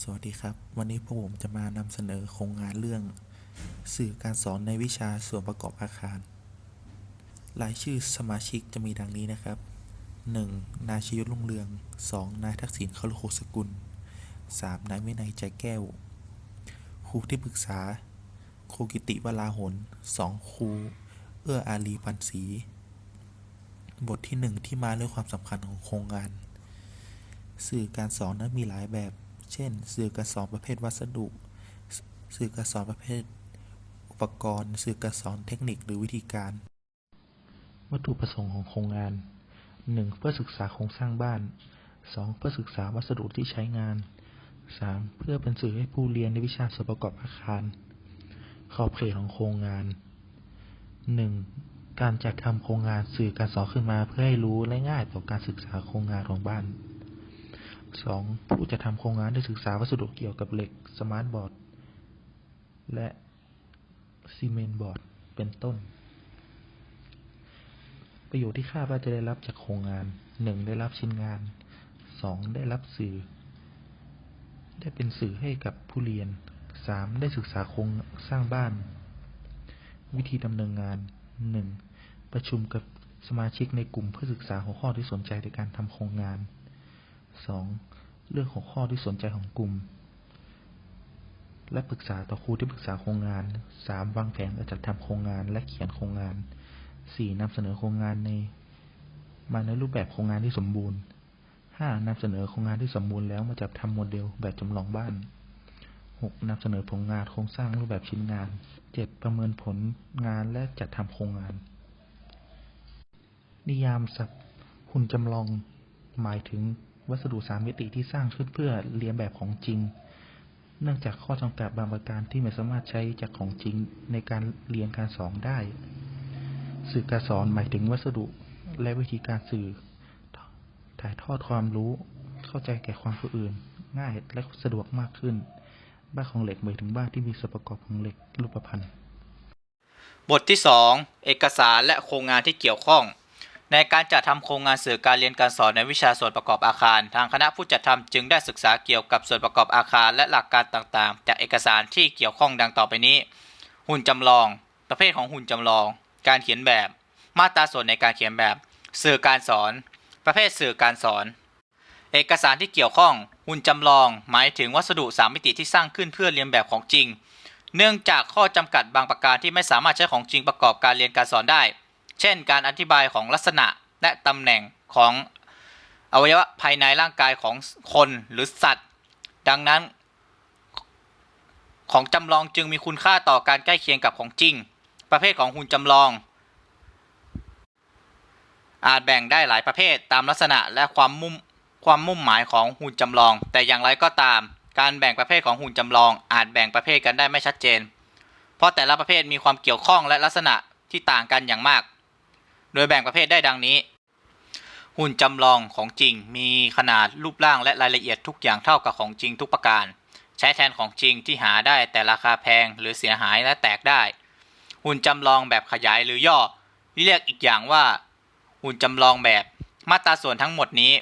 สวัสดีครับ วันนี้พวกผมจะมานำเสนอโครงงานเรื่อง สื่อการสอนในวิชาส่วนประกอบอาคาร รายชื่อสมาชิกจะมีดังนี้นะครับ 1. นายชยุทธรุ่งเรือง 2. นายทักษิณเขาลุโคสกุล 3. นายวินัยใจแก้ว ครูที่ปรึกษา ครูกิติวราหน 2. ครู เอื้ออารีพันศรีบทที่ 1 ที่มาด้วยความสำคัญของโครงงาน สื่อการสอนนั้นมีหลายแบบ เช่น สื่อการสอนประเภทวัสดุ สื่อการสอนประเภท อุปกรณ์ สื่อการสอนเทคนิคหรือวิธีการ วัตถุประสงค์ของโครงงาน 1. เพื่อศึกษาโครงสร้างบ้าน 2. เพื่อศึกษาวัสดุที่ใช้งาน 3. เพื่อเป็นสื่อให้ผู้เรียนในวิชาส่วนประกอบอาคาร ขอบเขตของโครงงาน 1. การจัดทำโครงงานสื่อการสอนขึ้นมาเพื่อให้รู้และง่ายต่อการศึกษาโครงงานของบ้าน 2. ผู้จะทำโครงงานได้ศึกษาวัสดุเกี่ยวกับเหล็ก สมาร์ทบอร์ด และซีเมนต์บอร์ด เป็นต้น ประโยชน์ที่คาดว่าจะได้รับจากโครงงาน 1. ได้รับชิ้นงาน 2. ได้รับสื่อ ได้เป็นสื่อให้กับผู้เรียน 3. ได้ศึกษาโครงสร้างบ้าน วิธีดำเนินงาน 1. ประชุมกับสมาชิกในกลุ่มเพื่อศึกษาหัวข้อที่สนใจในการทำโครงงาน 2. เลือกหัวข้อที่สนใจของกลุ่ม และปรึกษาต่อครูที่ปรึกษาโครงงาน 3. วางแผนและจัดทำโครงงานและเขียนโครงงาน 4. นำเสนอโครงงานในมาในรูปแบบโครงงานที่สมบูรณ์ 5. นำเสนอโครงงานที่สมบูรณ์แล้วมาจัดทำโมเดลแบบจำลองบ้าน 6. นำเสนอผลงานโครงสร้างรูปแบบชิ้นงาน 7. ประเมินผลงานและจัดทำโครงงาน นิยามศัพท์หุ่นจำลองหมายถึง วัสดุสามมิติที่สร้างขึ้นเพื่อเรียนแบบของจริง เนื่องจากข้อจำกัดบางประการที่ไม่สามารถใช้จากของจริงในการเรียนการสอนได้ สื่อการสอนหมายถึงวัสดุและวิธีการสื่อ ถ่ายทอดความรู้ เข้าใจแก่ความผู้อื่น ง่ายและสะดวกมากขึ้น บ้านของเหล็กหมายถึงบ้านที่มีส่วนประกอบของเหล็กรูปพรรณบทที่ 2 เอกสารและโครงงานที่เกี่ยวข้อง ในการจัดทำโครงงานสื่อการเรียนการสอนในวิชาส่วนประกอบอาคาร ทางคณะผู้จัดทำจึงได้ศึกษาเกี่ยวกับส่วนประกอบอาคารและหลักการต่างๆ จากเอกสารที่เกี่ยวข้องดังต่อไปนี้ หุ่นจำลอง ประเภทของหุ่นจำลอง การเขียนแบบ มาตราส่วนในการเขียนแบบ สื่อการสอน ประเภทสื่อการสอน เอกสารที่เกี่ยวข้อง หุ่นจำลอง หมายถึงวัสดุสามมิติที่สร้างขึ้นเพื่อเรียนแบบของจริง เนื่องจากข้อจำกัดบางประการที่ไม่สามารถใช้ของจริงประกอบการเรียนการสอนได้ เช่น การอธิบายของลักษณะและตำแหน่งของอวัยวะภายในร่างกายของคนหรือสัตว์ ดังนั้น ของจำลองจึงมีคุณค่าต่อการใกล้เคียงกับของจริง ประเภทของหุ่นจำลอง อาจแบ่งได้หลายประเภทตามลักษณะและความมุ่งความมุ่งหมายของหุ่นจำลอง แต่อย่างไรก็ตาม การแบ่งประเภทของหุ่นจำลอง อาจแบ่งประเภทกันได้ไม่ชัดเจน เพราะแต่ละประเภทมีความเกี่ยวข้องและลักษณะที่ต่างกันอย่างมาก โดยแบ่งประเภทได้ดังนี้ หุ่นจำลองของจริง มีขนาดรูปร่างและรายละเอียดทุกอย่างเท่ากับของจริงทุกประการ ใช้แทนของจริงที่หาได้แต่ราคาแพงหรือเสียหายและแตกได้ หุ่นจำลองแบบขยายหรือย่อ เรียกอีกอย่างว่า หุ่นจำลองแบบมาตราส่วนทั้งหมดนี้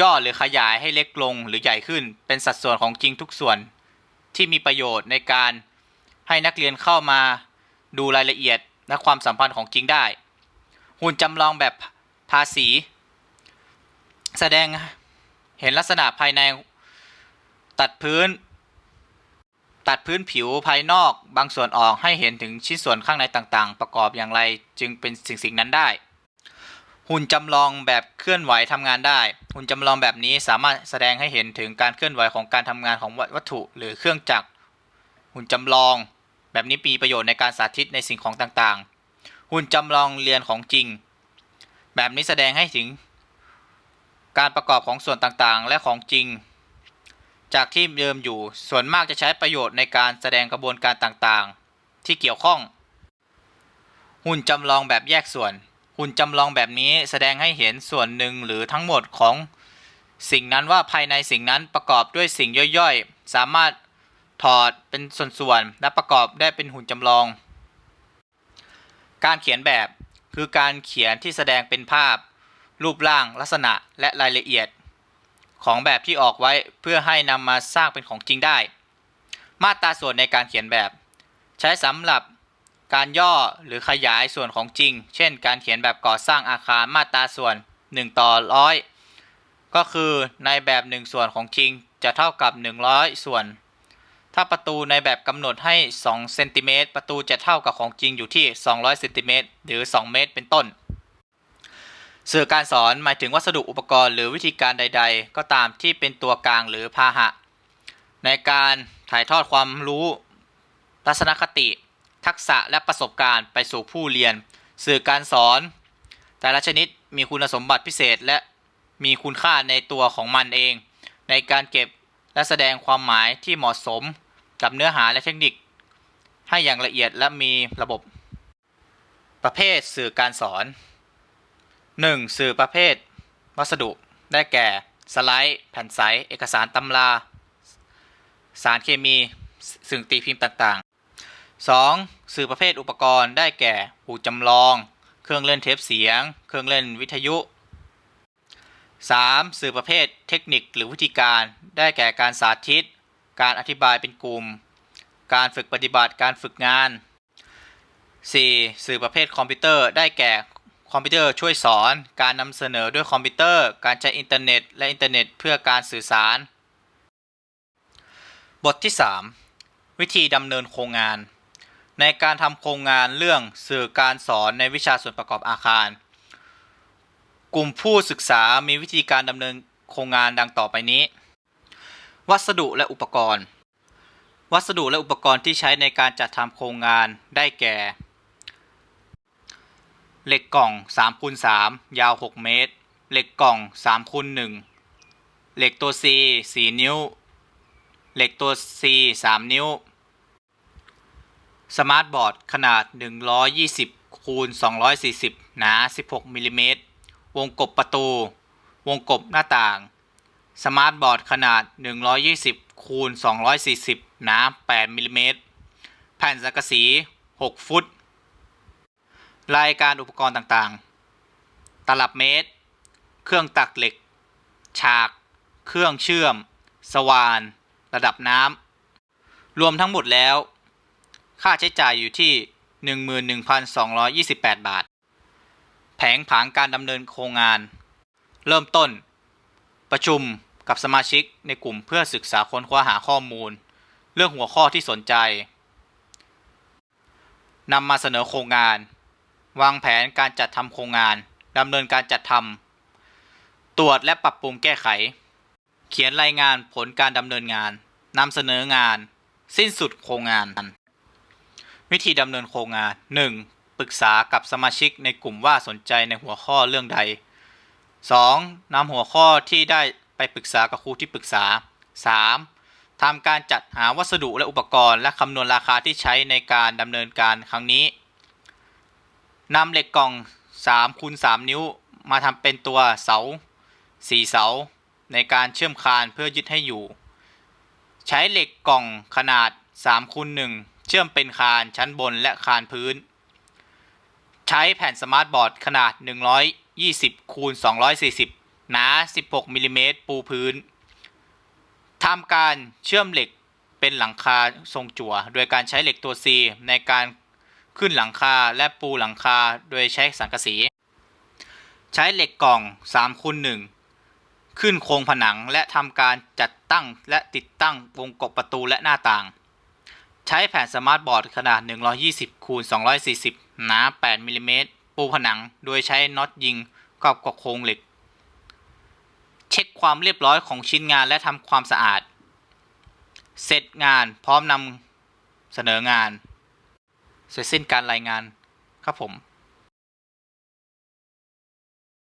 ย่อหรือขยายให้เล็กลงหรือใหญ่ขึ้น เป็นสัดส่วนของจริงทุกส่วน ที่มีประโยชน์ในการให้นักเรียนเข้ามาดูรายละเอียดและความสัมพันธ์ของจริงได้ หุ่นจำลองแบบทาสีแสดงเห็นลักษณะภายในตัดพื้น ตัดพื้นผิวภายนอกบางส่วนออกให้เห็นถึงชิ้นส่วนข้างในต่างๆ ประกอบอย่างไรจึงเป็นสิ่งสิ่งๆนั้นได้ หุ่นจำลองแบบเคลื่อนไหวทำงานได้ หุ่นจำลองแบบนี้สามารถแสดงให้เห็นถึงการเคลื่อนไหวของการทำงานของวัตถุ หรือเครื่องจักรหุ่นจำลอง แบบนี้มีประโยชน์ในการสาธิตในสิ่งของต่างๆ หุ่นจำลองเรียนของจริง แบบนี้แสดงให้ถึง การประกอบของส่วนต่างๆ และของจริง จากที่เดิมอยู่ส่วนมากจะใช้ประโยชน์ในการแสดงกระบวนการต่างๆ ที่เกี่ยวข้อง หุ่นจำลองแบบแยกส่วน หุ่นจำลองแบบนี้แสดงให้เห็นส่วนหนึ่งหรือทั้งหมดของสิ่งนั้นว่าภายในสิ่งนั้นประกอบด้วยสิ่งย่อยๆ สามารถถอดเป็นส่วนๆและประกอบได้เป็นหุ่นจำลอง การเขียนแบบคือการเขียนที่แสดงเป็นภาพ รูปร่างลักษณะและรายละเอียด ของแบบที่ออกไว้เพื่อให้นำมาสร้างเป็นของจริงได้ มาตราส่วนในการเขียนแบบ ใช้สำหรับการย่อหรือขยายส่วนของจริง เช่น การเขียนแบบก่อสร้างอาคารมาตราส่วน 1 ต่อร้อยก็คือในแบบ 1 ส่วนของจริงจะเท่ากับ 100 ส่วน ถ้าประตูในแบบกำหนดให้2เซนติเมตรประตูจะเท่ากับของจริงอยู่ที่ 200เซนติเมตรหรือ 2 เมตร เป็นต้น สื่อการสอนหมายถึงวัสดุอุปกรณ์หรือวิธีการใด ๆ ก็ตามที่เป็นตัวกลางหรือพาหะ ในการถ่ายทอดความรู้ทัศนคติ ทักษะและประสบการณ์ไปสู่ผู้เรียน สื่อการสอน แต่ละชนิดมีคุณสมบัติพิเศษและมีคุณค่าในตัวของมันเอง ในการเก็บ และแสดงความหมายที่เหมาะสมกับเนื้อหาและเทคนิค ให้อย่างละเอียดและมีระบบ ประเภทสื่อการสอน 1. สื่อประเภท วัสดุ ได้แก่ สไลด์ แผ่นใส เอกสารตำรา สารเคมีสิ่งตีพิมพ์ต่างๆ 2. สื่อประเภทอุปกรณ์ได้แก่หูจำลอง เครื่องเล่นเทปเสียง เครื่องเล่นวิทยุ 3. สื่อประเภทเทคนิคหรือวิธีการ ได้แก่การสาธิต การอธิบายเป็นกลุ่ม การฝึกปฏิบัติ การฝึกงาน 4. สื่อประเภทคอมพิวเตอร์ ได้แก่คอมพิวเตอร์ช่วยสอน การนำเสนอด้วยคอมพิวเตอร์ การใช้อินเทอร์เน็ต และอินเทอร์เน็ตเพื่อการสื่อสาร บทที่ 3 วิธีดำเนินโครงงาน ในการทำโครงงานเรื่องสื่อการสอนในวิชาส่วนประกอบอาคาร กลุ่มผู้ศึกษามีวิธีการดำเนินโครงงานดังต่อไปนี้ วัสดุและอุปกรณ์ วัสดุและอุปกรณ์ที่ใช้ในการจัดทำโครงงานได้แก่ เหล็กกล่อง3คูณ3ยาว 6 เมตร เหล็กกล่อง3คูณ1เหล็กตัว C 4 นิ้ว เหล็กตัว C 3 นิ้ว สมาร์ทบอร์ดขนาด 120คูณ240 หนา 16มิลลิเมตร วงกบประตู วงกบหน้าต่าง สมาร์ทบอร์ดขนาด 120คูณ240 หนา 8มิลลิเมตร แผ่นสังกะสี 6 ฟุต รายการอุปกรณ์ต่างๆ ตลับเมตร เครื่องตักเหล็ก ฉาก เครื่องเชื่อม สว่าน ระดับน้ำ รวมทั้งหมดแล้ว ค่าใช้จ่ายอยู่ที่ 11,228 บาท ผงผังการดำเนินโครงงาน เริ่มต้น ประชุมกับสมาชิกในกลุ่มเพื่อศึกษาค้นคว้าหาข้อมูล เรื่องหัวข้อที่สนใจนำมาเสนอโครงงาน วางแผนการจัดทำโครงงานดำเนินการจัดทำตรวจและปรับปรุงแก้ไข เขียนรายงานผลการดำเนินงานนำเสนองาน สิ้นสุดโครงงาน วิธีดำเนินโครงงาน 1. ปรึกษากับสมาชิกในกลุ่มว่าสนใจในหัวข้อเรื่องใด 2. นำหัวข้อที่ได้ไปปรึกษากับครูที่ปรึกษา 3. ทำการจัดหาวัสดุและอุปกรณ์ และคำนวณราคาที่ใช้ในการดำเนินการครั้งนี้นำเหล็กกล่อง3คูณ3นิ้วมาทำเป็นตัวเสา 4 เสา ในการเชื่อมคานเพื่อยึดให้อยู่ ใช้เหล็กกล่องขนาด3คูณ1เชื่อมเป็นคานชั้นบนและคานพื้น ใช้แผ่นสมาร์ทบอร์ดขนาด 120คูณ240 หนา 16มิลลิเมตรปูพื้นทำการเชื่อมเหล็กเป็นหลังคาทรงจั่ว โดยการใช้เหล็กตัว C ในการขึ้นหลังคาและปูหลังคาโดยใช้สังกะสี ใช้เหล็กกล่อง3คูณ1ขึ้นโครงผนังและทำการจัดตั้งและติดตั้งวงกบประตูและหน้าต่าง ใช้แผ่นสมาร์ทบอร์ดขนาด 120คูณ240หนา 8มิลลิเมตรปูผนังโดยใช้น็อตยิงกับกับโครงเหล็ก เช็คความเรียบร้อยของชิ้นงานและทำความสะอาด เสร็จงานพร้อมนำเสนองาน เสร็จสิ้นการรายงานครับผม